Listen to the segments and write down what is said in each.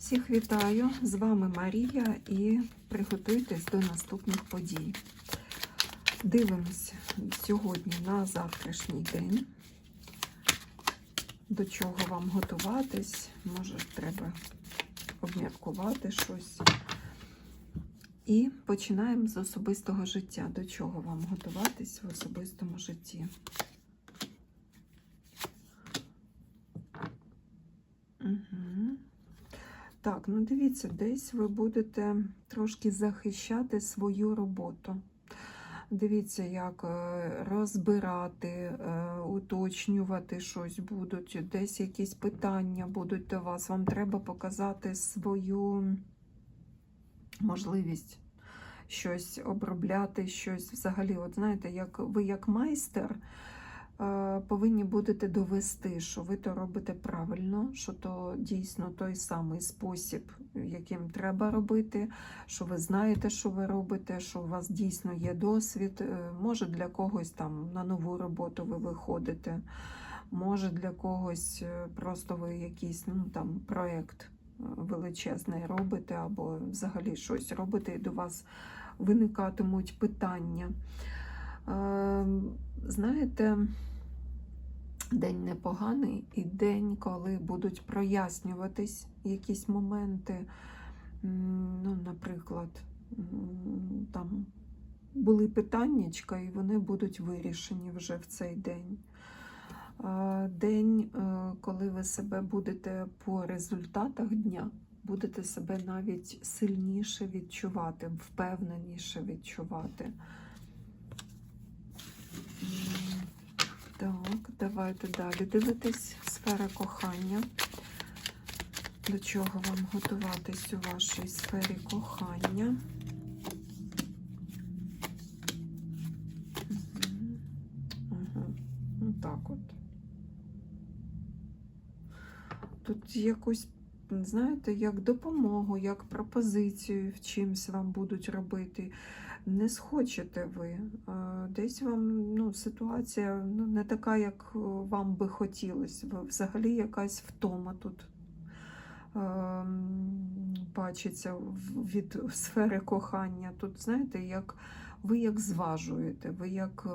Всіх вітаю! З вами Марія і приготуйтесь до наступних подій. Дивимося сьогодні на завтрашній день. До чого вам готуватись? Може, треба обміркувати щось. І починаємо з особистого життя. До чого вам готуватись в особистому житті? Угу. Так, ну дивіться, десь ви будете трошки захищати свою роботу. Дивіться, як е, розбирати, е, уточнювати щось будуть, десь якісь питання будуть до вас. Вам треба показати свою можливість щось обробляти, щось взагалі. От знаєте, як ви як майстер повинні будете довести, що ви то робите правильно, що то дійсно той самий спосіб, яким треба робити, що ви знаєте, що ви робите, що у вас дійсно є досвід. Е, Може для когось там на нову роботу ви виходите, може для когось е, просто ви якийсь ну, там проєкт е, величезний робите, або взагалі щось робите, і до вас виникатимуть питання. Е, Знаєте, день непоганий і день, коли будуть прояснюватись якісь моменти. Ну, наприклад, там були питаннячка, і вони будуть вирішені вже в цей день. День, е, коли ви себе будете по результатах дня, будете себе навіть сильніше відчувати, впевненіше відчувати. Так, давайте далі дивитись сфера кохання. До чого вам готуватись у вашій сфері кохання? Мгм. Ну так от. Тут якусь, знаєте, як допомогу, як пропозицію в чимсь вам будуть робити. Не схочете ви. Е, Десь вам ну, ситуація ну, не така, як е, вам би хотілося. Взагалі якась втома тут ем, бачиться від сфери кохання. Тут, знаєте, як ви як зважуєте, ви як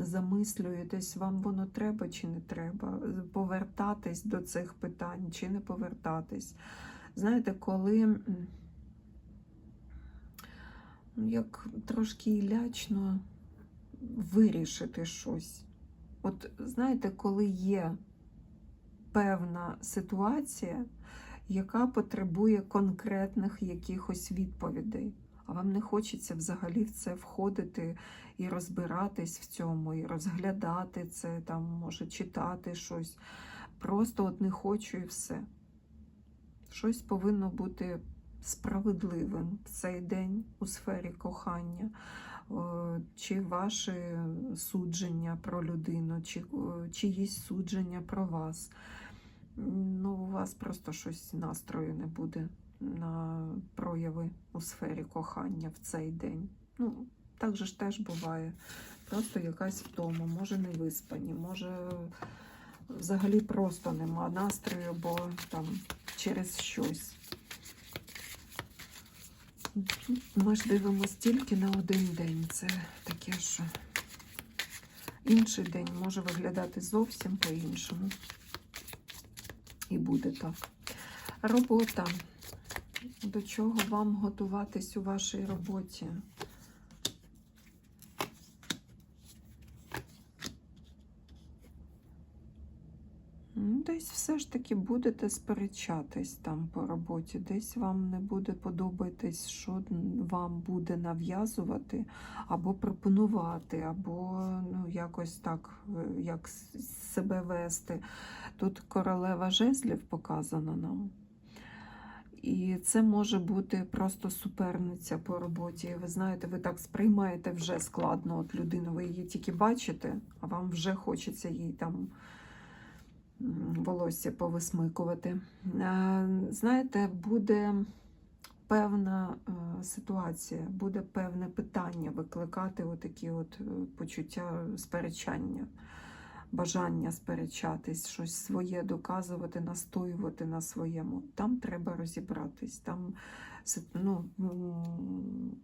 замислюєтесь, вам воно треба чи не треба, повертатись до цих питань чи не повертатись. Знаєте, коли як трошки лячно вирішити щось. От знаєте, коли є певна ситуація, яка потребує конкретних якихось відповідей. А вам не хочеться взагалі в це входити і розбиратись в цьому, і розглядати це, там, може, читати щось. Просто от не хочу і все. Щось повинно бути справедливим в цей день у сфері кохання, Е, чи ваші судження про людину, чи е, чиїсь судження про вас. Ну, у вас просто щось настрою не буде на прояви у сфері кохання в цей день. Ну, так же ж теж буває. Просто якась втома, може не виспані, може взагалі просто нема настрою, бо там через щось. Ми ж дивимося тільки на один день. Це таке, що інший день може виглядати зовсім по-іншому. І буде так. Робота. До чого вам готуватись у вашій роботі? Ну, Десь все ж таки будете сперечатись там по роботі, десь вам не буде подобатись, що вам буде нав'язувати або пропонувати, або ну, якось так, е, як себе вести. Тут королева жезлів показана нам. І це може бути просто суперниця по роботі. Ви знаєте, ви так сприймаєте вже складно от людину, ви її тільки бачите, а вам вже хочеться їй там волосся повисмикувати. Е, Знаєте, буде певна е, ситуація, буде певне питання викликати отакі от е, почуття сперечання. бажання сперечатись, щось своє доказувати, настоювати на своєму. Там треба розібратись. Там ну,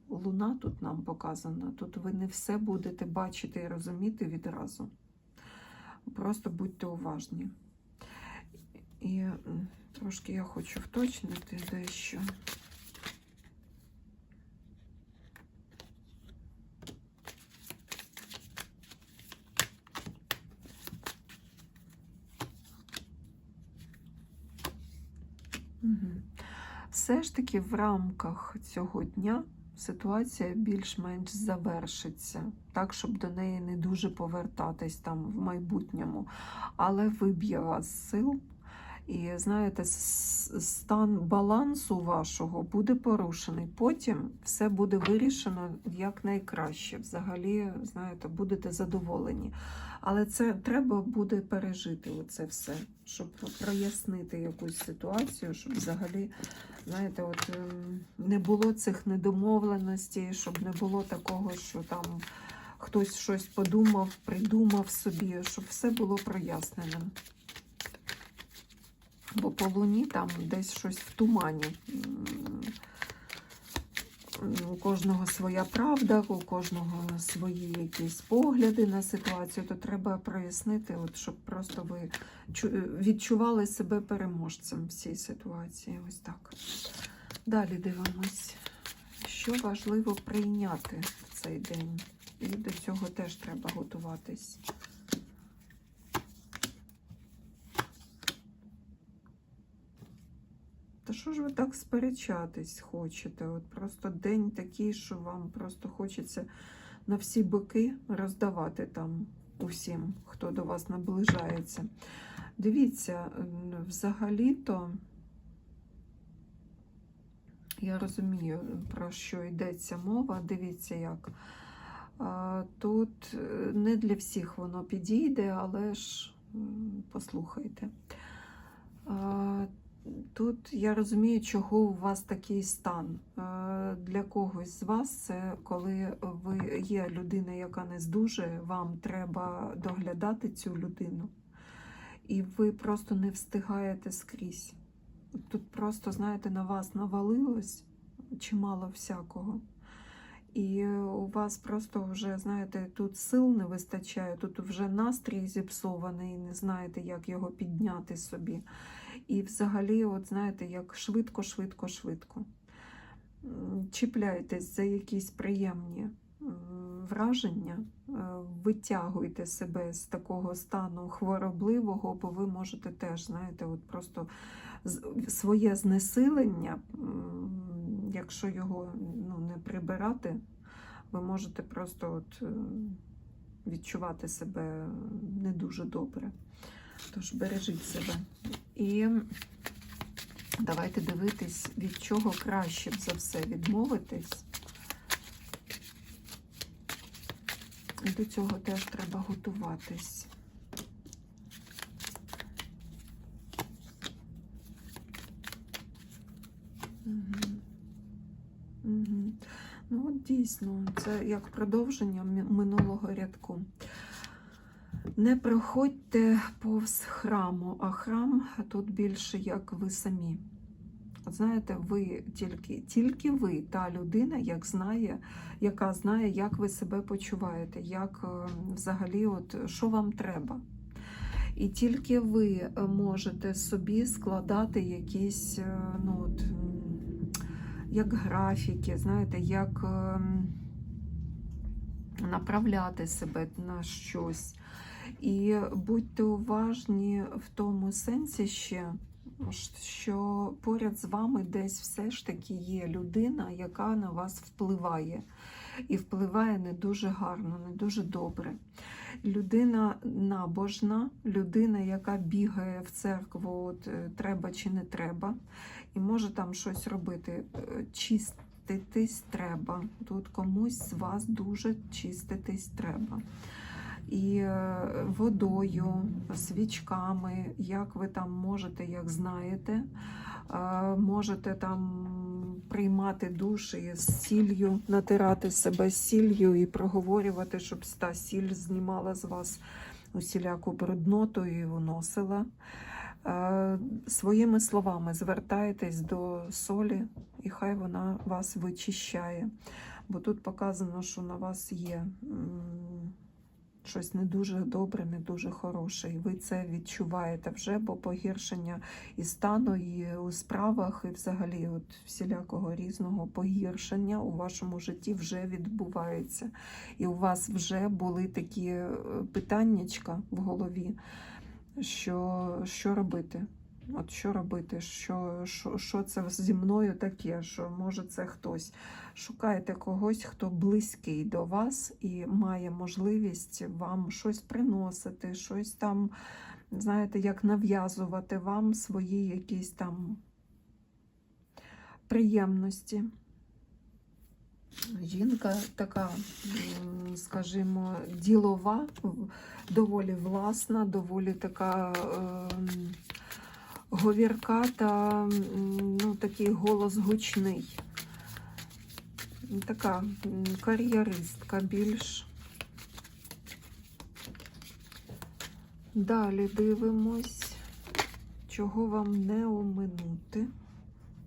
луна тут нам показана. Тут ви не все будете бачити і розуміти відразу. Просто будьте уважні. І трошки я хочу вточнити дещо. Все ж таки в рамках цього дня ситуація більш-менш завершиться, так, щоб до неї не дуже повертатись там в майбутньому, але виб'є вас сил. І знаєте, стан балансу вашого буде порушений. Потім все буде вирішено якнайкраще. Взагалі, знаєте, будете задоволені. Але це треба буде пережити оце все, щоб прояснити якусь ситуацію, щоб взагалі, знаєте, от ем, не було цих недомовленостей, щоб не було такого, що там хтось щось подумав, придумав собі, щоб все було проясненим. Бо по луні там десь щось в тумані. У кожного своя правда, у кожного свої якісь погляди на ситуацію, то треба прояснити, от, щоб просто ви відчували себе переможцем в цій ситуації. Ось так. Далі дивимось, що важливо прийняти в цей день. І до цього теж треба готуватись. Та що ж ви так сперечатись хочете? От просто день такий, що вам просто хочеться на всі боки роздавати там усім, хто до вас наближається. Дивіться, взагалі-то я розумію, про що йдеться мова. Дивіться, як. Тут е, не для всіх воно підійде, але ж послухайте. Тут я розумію, чого у вас такий стан. Е, Для когось з вас це коли ви є людина, яка не здужує, вам треба доглядати цю людину. І ви просто не встигаєте скрізь. Тут просто, знаєте, на вас навалилось чимало всякого. І у вас просто вже, знаєте, тут сил не вистачає, тут вже настрій зіпсований, не знаєте, як його підняти собі. І взагалі, от знаєте, як швидко, швидко, швидко. Чіпляйтесь за якісь приємні враження, е, витягуйте себе з такого стану хворобливого, бо ви можете теж, знаєте, от просто своє знесилення, якщо його ну, не прибирати, ви можете просто от, е, відчувати себе не дуже добре. Тож бережіть себе. І давайте дивитись, від чого краще б за все відмовитись. І до цього теж треба готуватись. Угу. Угу. Ну, от дійсно, це як продовження минулого рядку. Не проходьте повз храму, а храм тут більше як ви самі. От знаєте, ви тільки, тільки ви та людина, як знає, яка знає, як ви себе почуваєте, як е, взагалі, от, що вам треба. І тільки ви е, можете собі складати якісь, е, ну, от, як графіки, знаєте, як ем, направляти себе на щось. І будьте уважні в тому сенсі ще, що поряд з вами десь все ж таки є людина, яка на вас впливає. І впливає не дуже гарно, не дуже добре. Людина набожна, людина, яка бігає в церкву, от, е, треба чи не треба, і може там щось робити. Е, Чиститись треба. Тут комусь з вас дуже чиститись треба і е, водою, свічками, як ви там можете, як знаєте. Е, Можете там приймати душ і з сіллю, натирати себе сіллю і проговорювати, щоб та сіль знімала з вас усіляку брудноту і уносила. Е, Своїми словами звертайтесь до солі, і хай вона вас вичищає. Бо тут показано, що на вас є щось не дуже добре, не дуже хороше. І ви це відчуваєте вже, бо погіршення і стану, і у справах, і взагалі от всілякого різного погіршення у вашому житті вже відбувається. І у вас вже були такі е, питаннячка в голові, що, що робити. От що робити, що, що, що це зі мною таке, що може це хтось. Шукайте когось, хто близький до вас і має можливість вам щось приносити, щось там, знаєте, як нав'язувати вам свої якісь там приємності. Жінка така, скажімо, ділова, доволі власна, доволі така ем, говірка та ну, такий голос гучний. Така кар'єристка більш. Далі дивимось, чого вам не оминути.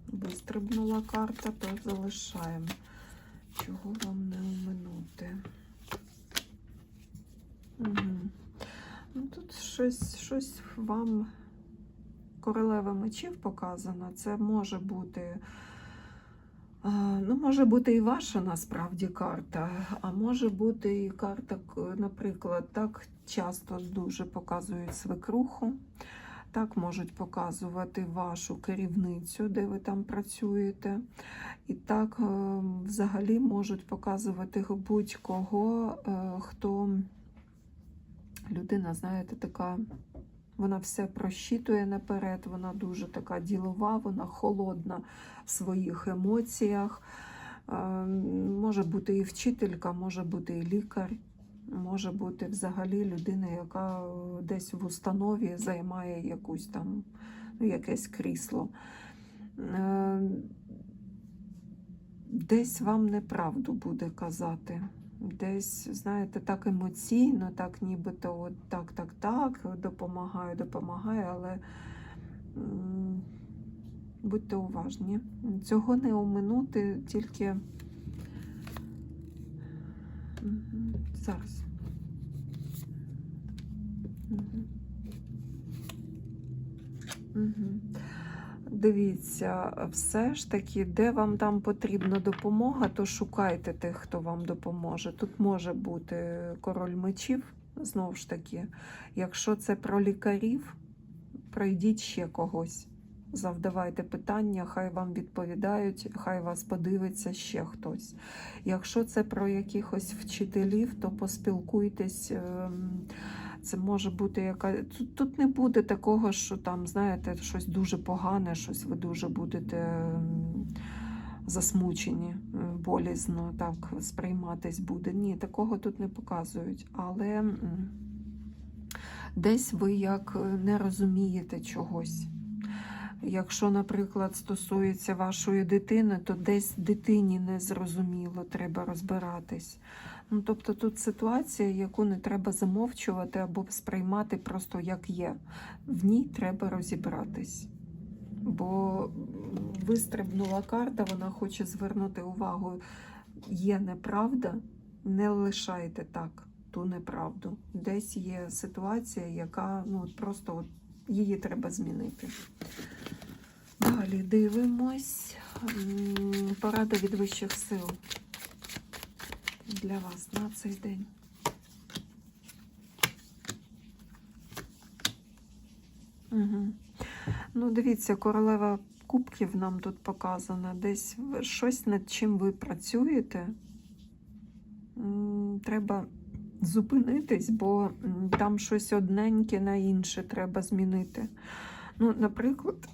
Вистрибнула карта, то залишаємо. Чого вам не оминути? Угу. Ну, тут щось, щось вам королева мечів показано. Це може бути. Ну, може бути і ваша насправді карта, а може бути і карта, наприклад, так часто дуже показують свекруху, так можуть показувати вашу керівницю, де ви там працюєте. І так е, взагалі можуть показувати будь-кого, е, хто людина, знаєте, така. Вона все просчитує наперед, вона дуже така ділова, вона холодна в своїх емоціях. Е, Може бути і вчителька, може бути і лікар, може бути взагалі людина, яка е, десь в установі займає якусь там, ну, якесь крісло. Е, Десь вам неправду буде казати. Десь, знаєте, так емоційно, так нібито от так, так, так, допомагаю, допомагаю, але будьте уважні. Цього не оминути, тільки Зараз. Дивіться, все ж таки, де вам там потрібна допомога, то шукайте тих, хто вам допоможе. Тут може бути король мечів, знову ж таки. Якщо це про лікарів, пройдіть ще когось. Завдавайте питання, хай вам відповідають, хай вас подивиться ще хтось. Якщо це про якихось вчителів, то поспілкуйтесь. ем, Це може бути яка. Тут, тут не буде такого, що там, знаєте, щось дуже погане, щось ви дуже будете ем, засмучені, е, болізно так сприйматись буде. Ні, такого тут не показують. Але десь ви як е, не розумієте чогось. Якщо, наприклад, стосується вашої дитини, то десь дитині не зрозуміло, треба розбиратись. Ну, тобто тут ситуація, яку не треба замовчувати або сприймати просто як є. В ній треба розібратись. Бо вистрибнула карта, вона хоче звернути увагу. Є неправда, не лишайте так ту неправду. Десь є ситуація, яка ну, просто от, її треба змінити. Далі дивимось. Порада від вищих сил для вас на цей день. Угу. Ну, дивіться, королева кубків нам тут показана. Десь щось, над чим ви працюєте. Треба зупинитись, бо там щось одненьке на інше треба змінити. Ну, наприклад,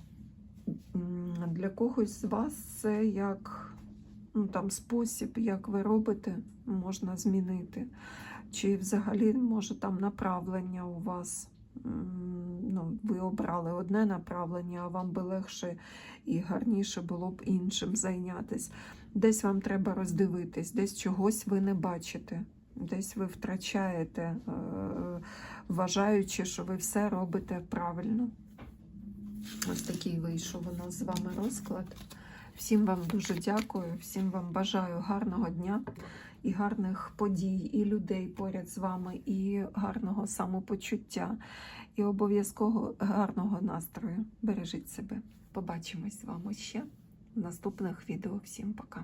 для когось з вас це як ну, там, спосіб, як ви робите, можна змінити. Чи взагалі може там направлення у вас. Ну, ви обрали одне направлення, а вам би легше і гарніше було б іншим зайнятися. Десь вам треба роздивитись, десь чогось ви не бачите. Десь ви втрачаєте, е, вважаючи, що ви все робите правильно. Ось такий вийшов у нас з вами розклад. Всім вам дуже дякую, всім вам бажаю гарного дня і гарних подій, і людей поряд з вами, і гарного самопочуття, і обов'язково гарного настрою. Бережіть себе. Побачимось з вами ще в наступних відео. Всім пока.